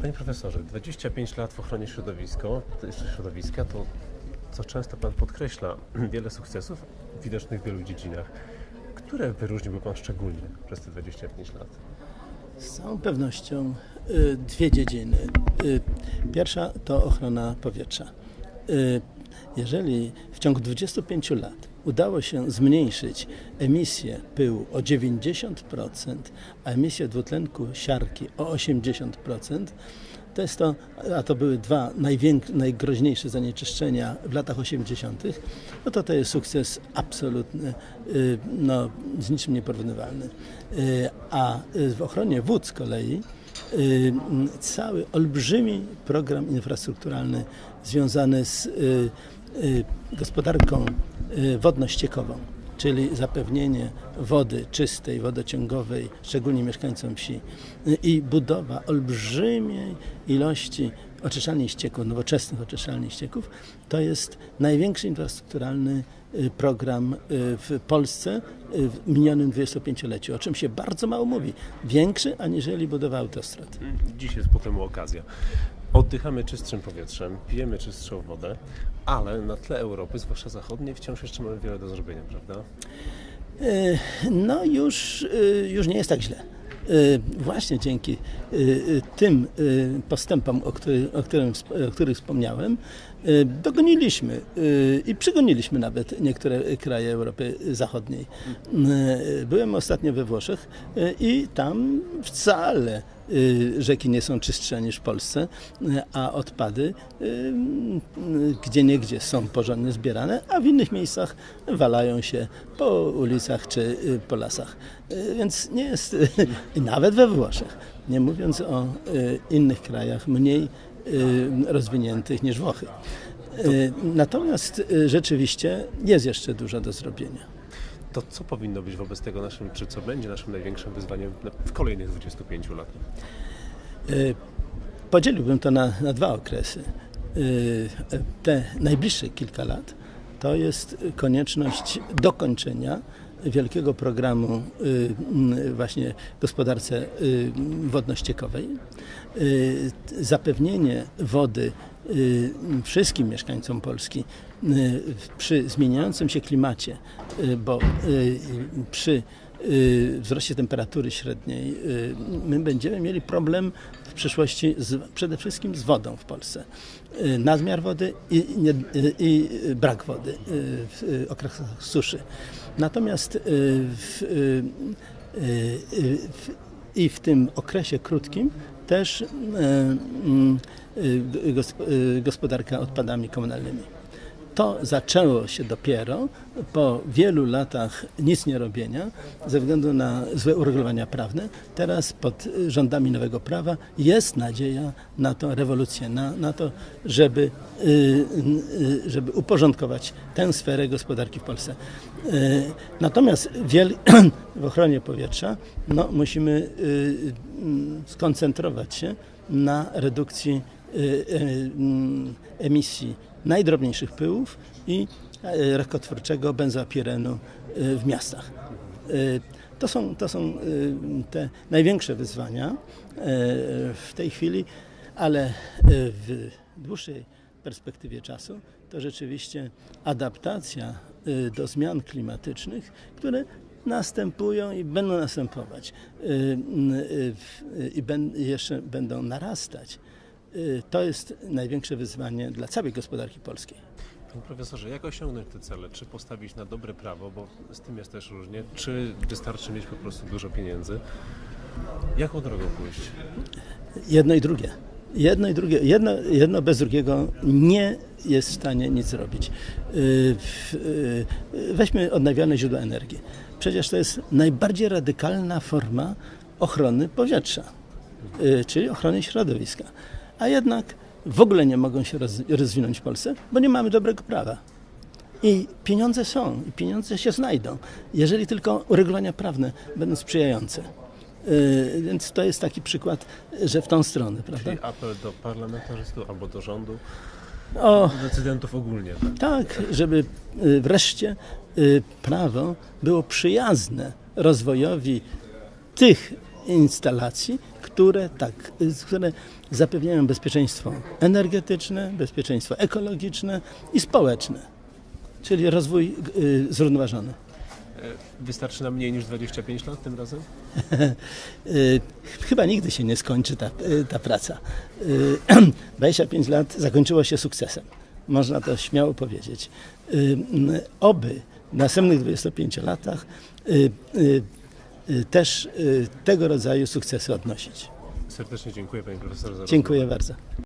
Panie profesorze, 25 lat w ochronie środowiska, środowiska to, co często Pan podkreśla, wiele sukcesów widocznych w wielu dziedzinach. Które wyróżniłby Pan szczególnie przez te 25 lat? Z całą pewnością y, dwie dziedziny. Y, Pierwsza to ochrona powietrza. Y, Jeżeli w ciągu 25 lat udało się zmniejszyć emisję pyłu o 90%, a emisję dwutlenku siarki o 80%, to jest to, a to były dwa najgroźniejsze zanieczyszczenia w latach 80., no to to jest sukces absolutny, y, no, z niczym nieporównywalny. Y, A y, w ochronie wód z kolei cały olbrzymi program infrastrukturalny związany z gospodarką wodno-ściekową, czyli zapewnienie wody czystej, wodociągowej, szczególnie mieszkańcom wsi y, i budowa olbrzymiej ilości oczyszczalni ścieków, nowoczesnych oczyszczalni ścieków, to jest największy infrastrukturalny y, program y, w Polsce y, w minionym 25-leciu, o czym się bardzo mało mówi. Większy aniżeli budowa autostrad. Dziś jest po temu okazja. Oddychamy czystszym powietrzem, pijemy czystszą wodę, ale na tle Europy, zwłaszcza zachodniej, wciąż jeszcze mamy wiele do zrobienia, prawda? Y, No już, y, już nie jest tak źle. Y, Właśnie dzięki tym postępom, o, o, którym, o których wspomniałem, dogoniliśmy y, i przygoniliśmy nawet niektóre kraje Europy Zachodniej. Y, Byłem ostatnio we Włoszech y, i tam wcale y, rzeki nie są czystsze niż w Polsce, y, a odpady y, y, gdzie niegdzie są porządnie zbierane, a w innych miejscach walają się po ulicach czy y, po lasach. Y, Więc nie jest, nawet we Włoszech, nie mówiąc o y, innych krajach mniej y, rozwiniętych niż Włochy. Y, Natomiast y, rzeczywiście jest jeszcze dużo do zrobienia. To co powinno być wobec tego naszym, czy co będzie naszym największym wyzwaniem w kolejnych 25 latach? Y, Podzieliłbym to na, na dwa okresy. Y, Te najbliższe kilka lat to jest konieczność dokończenia wielkiego programu y, mm, właśnie gospodarce y, wodno-ściekowej, y, zapewnienie wody y, wszystkim mieszkańcom Polski y, przy zmieniającym się klimacie, y, bo y, przy y, wzroście temperatury średniej y, my będziemy mieli problem w przyszłości z, przede wszystkim z wodą w Polsce. Y, Nadmiar wody i, nie, y, i brak wody y, w y, okresach suszy. Natomiast y, w, y, y, y, w, i w tym okresie krótkim też y, mm, y, gosp- y, gospodarka odpadami komunalnymi. To zaczęło się dopiero po wielu latach nic nie robienia ze względu na złe uregulowania prawne. Teraz pod rządami nowego prawa jest nadzieja na tą rewolucję, na, na to, żeby, y, y, żeby uporządkować tę sferę gospodarki w Polsce. Y, Natomiast w ochronie powietrza no, musimy skoncentrować się na redukcji emisji najdrobniejszych pyłów i e, rakotwórczego benzopirenu y, w miastach. Y, To są, to są y, te największe wyzwania y, w tej chwili, ale y, w dłuższej perspektywie czasu to rzeczywiście adaptacja y, do zmian klimatycznych, które następują i będą następować y, y, i jeszcze będą narastać. Y, To jest największe wyzwanie dla całej gospodarki polskiej. Panie profesorze, jak osiągnąć te cele? Czy postawić na dobre prawo, bo z tym jest też różnie, czy wystarczy mieć po prostu dużo pieniędzy? Jaką drogą pójść? Jedno i drugie. Jedno i drugie. Jedno, jedno bez drugiego nie jest w stanie nic zrobić. Y, y, Weźmy odnawialne źródła energii. Przecież to jest najbardziej radykalna forma ochrony powietrza, czyli ochrony środowiska. A jednak w ogóle nie mogą się roz, rozwinąć w Polsce, bo nie mamy dobrego prawa. I pieniądze są, i pieniądze się znajdą, jeżeli tylko uregulowania prawne będą sprzyjające. Yy, Więc to jest taki przykład, że w tą stronę, prawda? Czyli apel do parlamentarzystów albo do rządu, O, do decydentów ogólnie. Tak? tak, żeby y, wreszcie y, prawo było przyjazne rozwojowi tych instalacji, które tak, które zapewniają bezpieczeństwo energetyczne, bezpieczeństwo ekologiczne i społeczne, czyli rozwój y, zrównoważony. E, Wystarczy nam mniej niż 25 lat tym razem? Y, Chyba nigdy się nie skończy ta, y, ta praca. Y, 25 lat zakończyło się sukcesem. Można to śmiało powiedzieć. Oby w następnych 25 latach też y, tego rodzaju sukcesy odnosić. Serdecznie dziękuję Panie Profesorze Dziękuję rozmowę. bardzo.